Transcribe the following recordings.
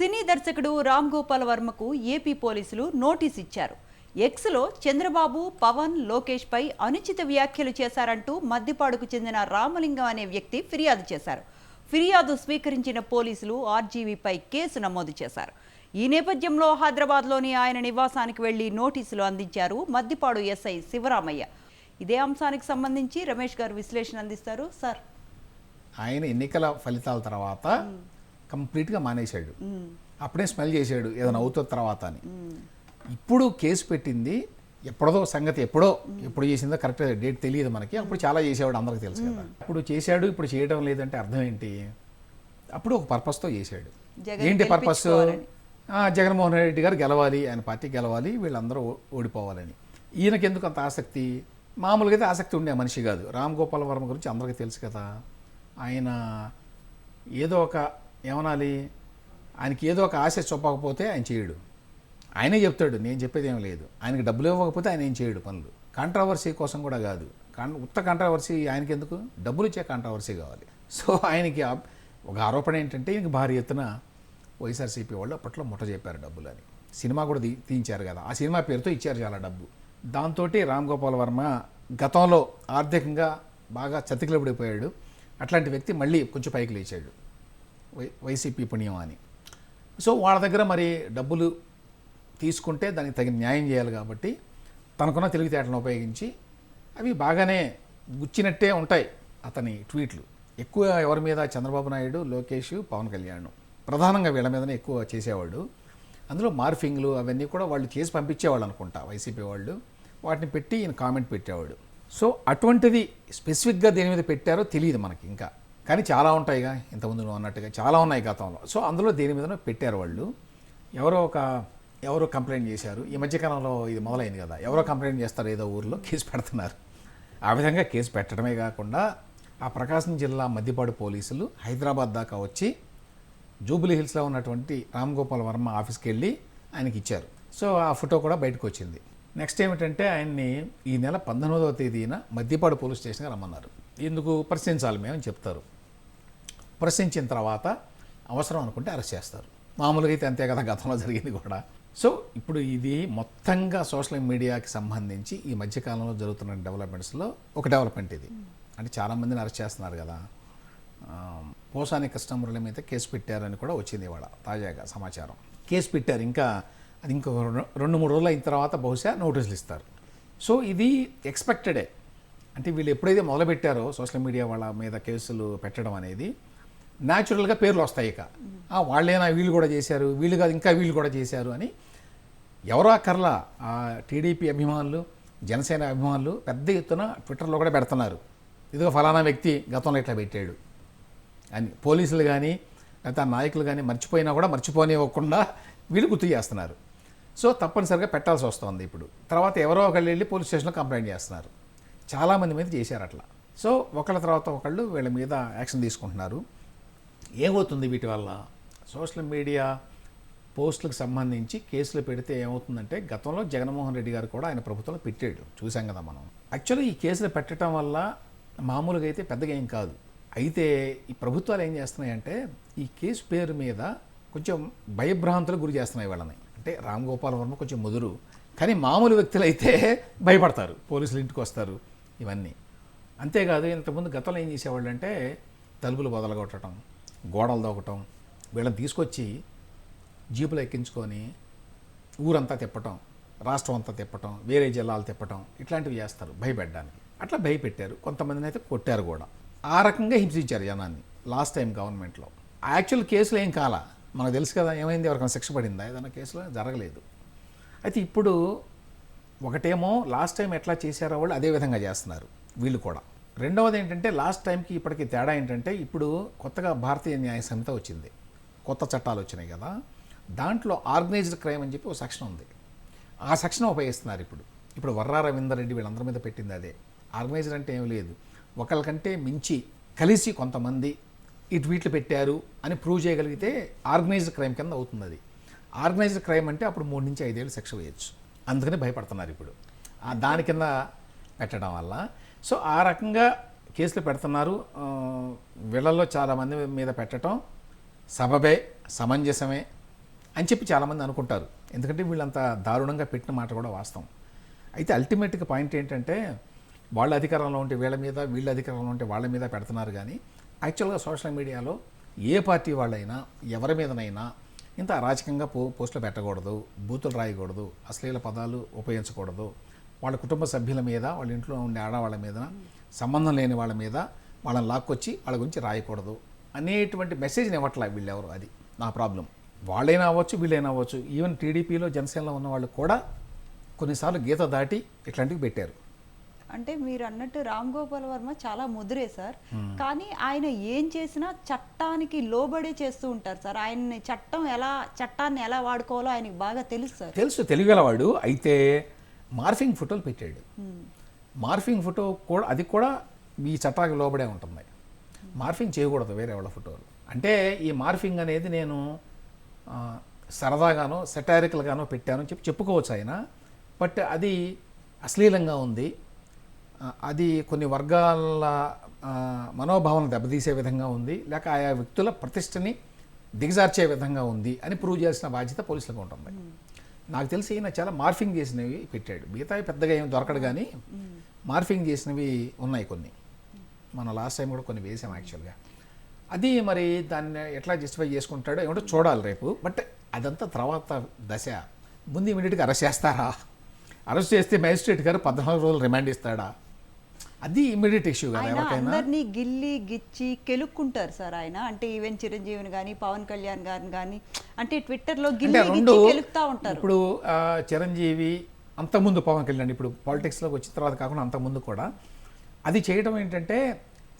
సినీ దర్శకుడు రామ్ గోపాల్ వర్మకు ఏపీ పోలీసులు నోటీస్ ఇచ్చారు. ఎక్స్లో చంద్రబాబు పవన్ లోకేష్ పై అనుచిత వ్యాఖ్యలు చేశారంటూ మద్దిపాడుకు చెందిన రామలింగం అనే వ్యక్తి ఫిర్యాదు చేశారు. ఫిర్యాదు స్వీకరించిన పోలీసులు ఆర్జీవీపై కేసు నమోదు చేశారు. ఈ నేపథ్యంలో హైదరాబాద్లోని ఆయన నివాసానికి వెళ్ళి నోటీసులు అందించారు మద్దిపాడు ఎస్ఐ శివరామయ్య. ఇదే అంశానికి సంబంధించి రమేష్ గారు విశ్లేషణ అందిస్తారు. సార్. ఆయన ఎన్నికల ఫలితాల తర్వాత కంప్లీట్గా మానేశాడు. అప్పుడే స్మెల్ చేశాడు ఏదైనా అవుతుంది తర్వాత అని. ఇప్పుడు కేసు పెట్టింది ఎప్పుడో సంగతి ఎప్పుడో ఎప్పుడు చేసిందో కరెక్ట్ డేట్ తెలియదు మనకి. అప్పుడు చాలా చేసేవాడు అందరికి తెలుసు కదా. ఇప్పుడు చేశాడు ఇప్పుడు చేయడం లేదంటే అర్థం ఏంటి? అప్పుడు ఒక పర్పస్తో చేశాడు. ఏంటి పర్పస్. జగన్మోహన్ రెడ్డి గారు గెలవాలి ఆయన పార్టీ గెలవాలి వీళ్ళందరూ ఓడిపోవాలని. ఈయనకి ఎందుకు అంత ఆసక్తి? మామూలుగా అయితే ఆసక్తి ఉండే మనిషి కాదు. రామ్ గోపాల్ వర్మ గురించి అందరికీ తెలుసు కదా. ఆయన ఏదో ఒక ఏమనాలి? ఆయనకి ఏదో ఒక ఆశ చూపకపోతే ఆయన చేయడు. ఆయనే చెప్తాడు నేను చెప్పేది ఏం లేదు. ఆయనకి డబ్బులు ఇవ్వకపోతే ఆయన ఏం చేయడు పనులు. కాంట్రవర్సీ కోసం కూడా కాదు. కాన్ ఉత్త కాంట్రవర్సీ ఆయనకి ఎందుకు డబ్బులు ఇచ్చే కాంట్రవర్సీ కావాలి. సో ఆయనకి ఒక ఆరోపణ ఏంటంటే ఈయనకి భారీ ఎత్తున వైఎస్ఆర్సీపీ వాళ్ళు అప్పట్లో ముట్ట చెప్పారు డబ్బులు అని సినిమా కూడా తీ- తీయించారు కదా. ఆ సినిమా పేరుతో ఇచ్చారు చాలా డబ్బు. దాంతో రామ్ గోపాల్ వర్మ గతంలో ఆర్థికంగా బాగా చతికిలబడిపోయాడు. అట్లాంటి వ్యక్తి మళ్ళీ కొంచెం పైకి లేచాడు. వైసీపీ పుణ్యం అని. సో వాళ్ళ దగ్గర మరి డబ్బులు తీసుకుంటే దానికి తగిన న్యాయం చేయాలి కాబట్టి తనకున్న తెలివితేటలను ఉపయోగించి అవి బాగానే గుచ్చినట్టే ఉంటాయి అతని ట్వీట్లు. ఎక్కువ ఎవరి మీద? చంద్రబాబు నాయుడు లోకేష్ పవన్ కళ్యాణ్. ప్రధానంగా వీళ్ళ మీదనే ఎక్కువ చేసేవాడు అందులో మార్ఫింగ్లు అవన్నీ కూడా వాళ్ళు చేసి పంపించేవాళ్ళు అనుకుంటా వైసీపీ వాళ్ళు. వాటిని పెట్టి ఈయన కామెంట్ పెట్టేవాడు. సో అటువంటిది స్పెసిఫిక్గా దేని మీద పెట్టారో తెలియదు మనకి ఇంకా. కానీ చాలా ఉంటాయిగా ఇంతకుముందు నువ్వు అన్నట్టుగా. చాలా ఉన్నాయి గతంలో. సో అందులో దేని మీద పెట్టారు వాళ్ళు. ఎవరో ఒక ఎవరో కంప్లైంట్ చేశారు. ఈ మధ్యకాలంలో ఇది మొదలైంది కదా. ఎవరో కంప్లైంట్ చేస్తారు ఏదో ఊర్లో కేసు పెడుతున్నారు. ఆ విధంగా కేసు పెట్టడమే కాకుండా ఆ ప్రకాశం జిల్లా మద్దిపాడు పోలీసులు హైదరాబాద్ దాకా వచ్చి జూబిలీ హిల్స్లో ఉన్నటువంటి రామ్ గోపాల్ వర్మ ఆఫీస్కి వెళ్ళి ఆయనకి ఇచ్చారు. సో ఆ ఫోటో కూడా బయటకు వచ్చింది. నెక్స్ట్ ఏమిటంటే ఆయన్ని ఈ నెల పంతొమ్మిదవ తేదీన మద్దిపాడు పోలీస్ స్టేషన్కి రమ్మన్నారు. ఎందుకు? పరిశీలించాలి మేము చెప్తారు. ప్రశ్నించిన తర్వాత అవసరం అనుకుంటే అరెస్ట్ చేస్తారు. మామూలుగా అయితే అంతే కదా గతంలో జరిగింది కూడా. సో ఇప్పుడు ఇది మొత్తంగా సోషల్ మీడియాకి సంబంధించి ఈ మధ్యకాలంలో జరుగుతున్న డెవలప్మెంట్స్లో ఒక డెవలప్మెంట్ ఇది. అంటే చాలామందిని అరెస్ట్ చేస్తున్నారు కదా. పోసాని కస్టమర్ల మీద కేసు పెట్టారని కూడా వచ్చింది ఇవాళ తాజాగా సమాచారం. కేసు పెట్టారు. ఇంకా అది ఇంకొక రెండు- రెండు మూడు రోజులు అయిన తర్వాత బహుశా నోటీసులు ఇస్తారు. సో ఇది ఎక్స్పెక్టెడే అంటే వీళ్ళు ఎప్పుడైతే మొదలుపెట్టారో సోషల్ మీడియా వాళ్ళ మీద కేసులు పెట్టడం అనేది న్యాచురల్గా పేర్లు వస్తాయి ఇక. వాళ్ళేనా వీళ్ళు కూడా చేశారు వీళ్ళు కాదు ఇంకా వీళ్ళు కూడా చేశారు అని ఎవరో కర్ల టీడీపీ అభిమానులు జనసేన అభిమానులు పెద్ద ఎత్తున ట్విట్టర్లో కూడా పెడుతున్నారు. ఇదిగో ఫలానా వ్యక్తి గతంలో ఇట్లా పెట్టాడు. అని పోలీసులు కానీ లేకపోతే ఆ నాయకులు కానీ మర్చిపోయినా కూడా మర్చిపోనివ్వకుండా వీళ్ళు గుర్తు చేస్తున్నారు. సో తప్పనిసరిగా పెట్టాల్సి వస్తుంది ఇప్పుడు. తర్వాత ఎవరో ఒకళ్ళు వెళ్ళి పోలీస్ స్టేషన్లో కంప్లైంట్ చేస్తున్నారు. చాలామంది మీద చేశారు అట్లా. సో ఒకళ్ళ తర్వాత ఒకళ్ళు వీళ్ళ మీద యాక్షన్ తీసుకుంటున్నారు. ఏమవుతుంది వీటి వల్ల? సోషల్ మీడియా పోస్టులకు సంబంధించి కేసులు పెడితే ఏమవుతుందంటే గతంలో జగన్మోహన్ రెడ్డి గారు కూడా ఆయన ప్రభుత్వంలో పెట్టాడు. చూసాం కదా మనం. యాక్చువల్లీ ఈ కేసులు పెట్టడం వల్ల మామూలుగా అయితే పెద్దగా ఏం కాదు. అయితే ఈ ప్రభుత్వాలు ఏం చేస్తున్నాయంటే ఈ కేసు పేరు మీద కొంచెం భయభ్రాంతులకు గురి చేస్తున్నాయి వాళ్ళని. అంటే రామ్ గోపాల్ వర్మ కొంచెం ముదురు. కానీ మామూలు వ్యక్తులు అయితే భయపడతారు. పోలీసులు ఇంటికి వస్తారు. ఇవన్నీ. అంతేకాదు ఇంతకుముందు గతంలో ఏం చేసేవాళ్ళు అంటే తలుపులు బదలగొట్టడం. గోడలు దొక్కటం వీళ్ళని తీసుకొచ్చి జీపులు ఎక్కించుకొని ఊరంతా తిప్పటం రాష్ట్రం అంతా తిప్పటం వేరే జిల్లాలు తిప్పటం ఇట్లాంటివి చేస్తారు భయపెట్టడానికి. అట్లా భయపెట్టారు. కొంతమందిని అయితే కొట్టారు కూడా. ఆ రకంగా హింసించారు జనాన్ని లాస్ట్ టైం గవర్నమెంట్లో. యాక్చువల్ కేసులు ఏం కాలా? మనకు తెలుసు కదా ఏమైంది? ఎవరికైనా శిక్ష పడిందా? ఏదైనా కేసులో జరగలేదు. అయితే ఇప్పుడు ఒకటేమో లాస్ట్ టైం ఎట్లా చేశారో వాళ్ళు అదే విధంగా చేస్తున్నారు వీళ్ళు కూడా. రెండవది ఏంటంటే లాస్ట్ టైంకి ఇప్పటికి తేడా ఏంటంటే ఇప్పుడు కొత్తగా భారతీయ న్యాయ సంహిత వచ్చింది. కొత్త చట్టాలు వచ్చినాయి కదా. దాంట్లో ఆర్గనైజ్డ్ క్రైమ్ అని చెప్పి ఒక సెక్షన్ ఉంది. ఆ సెక్షన్ ఉపయోగిస్తున్నారు ఇప్పుడు. ఇప్పుడు వర్రా రవీందర్ రెడ్డి వీళ్ళందరి మీద పెట్టింది అదే. ఆర్గనైజ్డ్ అంటే ఏం లేదు. ఒకళ్ళకంటే మించి కలిసి కొంతమంది ఈ ట్వీట్లు పెట్టారు అని ప్రూవ్ చేయగలిగితే ఆర్గనైజ్డ్ క్రైమ్ కింద అవుతుంది అది. ఆర్గనైజ్డ్ క్రైమ్ అంటే అప్పుడు మూడు నుంచి ఐదేళ్ళు శిక్ష వేయచ్చు. అందుకని భయపడుతున్నారు ఇప్పుడు. దాని కింద పెట్టడం వల్ల సో ఆ రకంగా కేసులు పెడుతున్నారు. వీళ్ళల్లో చాలామంది మీద పెట్టడం సబబే సమంజసమే అని చెప్పి చాలామంది అనుకుంటారు. ఎందుకంటే వీళ్ళంత దారుణంగా పెట్టిన మాట కూడా వాస్తవం. అయితే అల్టిమేట్గా పాయింట్ ఏంటంటే వాళ్ళ అధికారంలో ఉంటే వీళ్ళ మీద వీళ్ళ అధికారంలో ఉంటే వాళ్ళ మీద పెడుతున్నారు కానీ యాక్చువల్గా సోషల్ మీడియాలో ఏ పార్టీ వాళ్ళైనా ఎవరి మీదనైనా ఇంత అరాచకంగా పో పోస్టులు పెట్టకూడదు బూతులు రాయకూడదు అశ్లీల పదాలు ఉపయోగించకూడదు వాళ్ళ కుటుంబ సభ్యుల మీద వాళ్ళ ఇంట్లో ఉండే ఆడవాళ్ళ మీద సంబంధం లేని వాళ్ళ మీద వాళ్ళని లాక్కొచ్చి వాళ్ళ గురించి రాయకూడదు అనేటువంటి మెసేజ్ని ఇవ్వట్లే వీళ్ళెవరు? అది నా ప్రాబ్లం వాళ్ళైనా అవ్వచ్చు వీళ్ళైనా అవ్వచ్చు. ఈవెన్ టీడీపీలో జనసేనలో ఉన్న వాళ్ళు కూడా కొన్నిసార్లు గీత దాటి ఇట్లాంటివి పెట్టారు. అంటే మీరు అన్నట్టు రామ్ గోపాల్ వర్మ చాలా ముదురే సార్. కానీ ఆయన ఏం చేసినా చట్టానికి లోబడే చేస్తూ ఉంటారు సార్. ఆయన్ని చట్టం ఎలా చట్టాన్ని ఎలా వాడుకోవాలో ఆయనకి బాగా తెలుసు సార్. తెలుసు తెలియగలవాడు. అయితే మార్ఫింగ్ ఫోటోలు పెట్టాడు మార్ఫింగ్ ఫోటో కూడా అది కూడా మీ చట్టానికి లోబడే ఉంటుంది మార్ఫింగ్ చేయకూడదు వేరే వాళ్ళ ఫోటోలు. అంటే ఈ మార్ఫింగ్ అనేది నేను సరదాగానో సెటారికల్గానో పెట్టాను చెప్పి చెప్పుకోవచ్చు ఆయన. బట్ అది అశ్లీలంగా ఉంది. అది కొన్ని వర్గాల మనోభావం దెబ్బతీసే విధంగా ఉంది. లేక ఆయా వ్యక్తుల ప్రతిష్టని దిగజార్చే విధంగా ఉంది అని ప్రూవ్ చేసిన బాధ్యత పోలీసులకు ఉంటుంది నాకు తెలిసి ఈయన చాలా మార్ఫింగ్ చేసినవి పెట్టాడు. మిగతావి పెద్దగా ఏం దొరకడు కానీ మార్ఫింగ్ చేసినవి ఉన్నాయి కొన్ని. మన లాస్ట్ టైం కూడా కొన్ని వేసాం యాక్చువల్గా. అది మరి దాన్ని ఎట్లా జస్టిఫై చేసుకుంటాడో ఏమిటో చూడాలి రేపు. బట్ అదంతా తర్వాత దశ. ముందు ఇమీడియట్గా అరెస్ట్ చేస్తారా? అరెస్ట్ చేస్తే మ్యాజిస్ట్రేట్ గారు పద్నాలుగు రోజులు రిమాండ్ ఇస్తాడా? అది ఇమీడియట్ ఇష్యూ ఆయన అందరినీ గిల్లి గిచ్చి కెలుక్కుంటారు సార్ ఆయన. అంటే ఈవెన్ చిరంజీవిని కానీ పవన్ కళ్యాణ్ గారిని కానీ అంటే ట్విట్టర్లో అంటే గిల్లి రెండు గిచ్చి కెలుకుతా ఉంటారు. ఇప్పుడు చిరంజీవి అంతకుముందు పవన్ కళ్యాణ్ ఇప్పుడు పాలిటిక్స్లోకి వచ్చిన తర్వాత కాకుండా అంతకుముందు కూడా అది చేయడం ఏంటంటే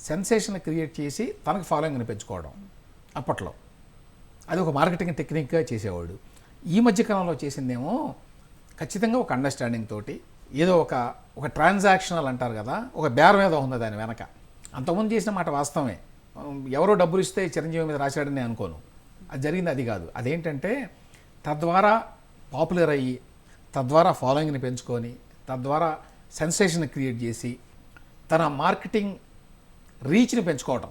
సెన్సేషన్ క్రియేట్ చేసి తనకు ఫాలోయింగ్ని పెంచుకోవడం అప్పట్లో. అది ఒక మార్కెటింగ్ టెక్నిక్గా చేసేవాడు. ఈ మధ్య కాలంలో చేసిందేమో ఖచ్చితంగా ఒక అండర్స్టాండింగ్ తోటి ఏదో ఒక ఒక ట్రాన్సాక్షనల్ అంటారు కదా ఒక బేరం ఏదో ఉంది దాని వెనక. అంతకుముందు చేసిన మాట వాస్తవమే. ఎవరో డబ్బులు ఇస్తే చిరంజీవి మీద రాశాడని నేను అనుకోను. అది జరిగింది అది కాదు. అదేంటంటే తద్వారా పాపులర్ అయ్యి తద్వారా ఫాలోయింగ్ని పెంచుకొని తద్వారా సెన్సేషన్ క్రియేట్ చేసి తన మార్కెటింగ్ రీచ్ని పెంచుకోవటం.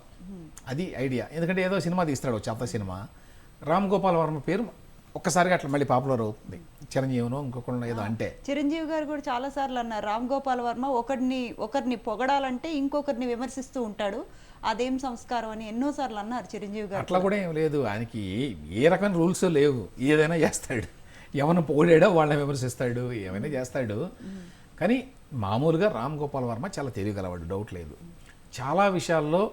అది ఐడియా. ఎందుకంటే ఏదో సినిమా తీస్తాడు చెత్త సినిమా. రామ్ గోపాల్ వర్మ పేరు ఒక్కసారిగా అట్లా మళ్ళీ పాపులర్ అవుతుంది. చిరంజీవినో ఇంకొకళ్ళు ఏదో అంటే. చిరంజీవి గారు కూడా చాలా సార్లు అన్నారు రామ్ గోపాల్ వర్మ ఒకరిని ఒకరిని పొగడాలంటే ఇంకొకరిని విమర్శిస్తూ ఉంటాడు అదేం సంస్కారం అని ఎన్నో సార్లు అన్నారు చిరంజీవి గారు అట్లా కూడా. ఏం లేదు ఆయనకి ఏ రకమైన రూల్స్ లేవు. ఏదైనా చేస్తాడు. ఎవరిని పొగిడాడో వాళ్ళని విమర్శిస్తాడు ఏమైనా చేస్తాడు. కానీ మామూలుగా రామ్ గోపాల్ వర్మ చాలా తెలియగలవాడు డౌట్ లేదు. చాలా విషయాల్లో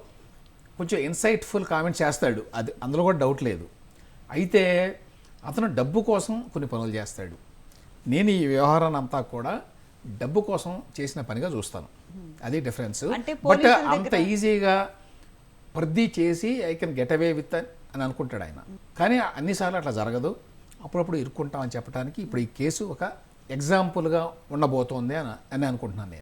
కొంచెం ఇన్సైట్ఫుల్ కామెంట్స్ చేస్తాడు. అది అందులో కూడా డౌట్ లేదు. అయితే అతను డబ్బు కోసం కొన్ని పనులు చేస్తాడు. నేను ఈ వ్యవహారాన్ని అంతా కూడా డబ్బు కోసం చేసిన పనిగా చూస్తాను. అది డిఫరెన్స్. బట్ అంత ఈజీగా ప్రతి చేసి I can get away with అని అనుకుంటాడు ఆయన. కానీ అన్నిసార్లు అట్లా జరగదు. అప్పుడప్పుడు ఇరుక్కుంటామని చెప్పడానికి ఇప్పుడు ఈ కేసు ఒక ఎగ్జాంపుల్గా ఉండబోతోంది అని అని అనుకుంటున్నాను నేను.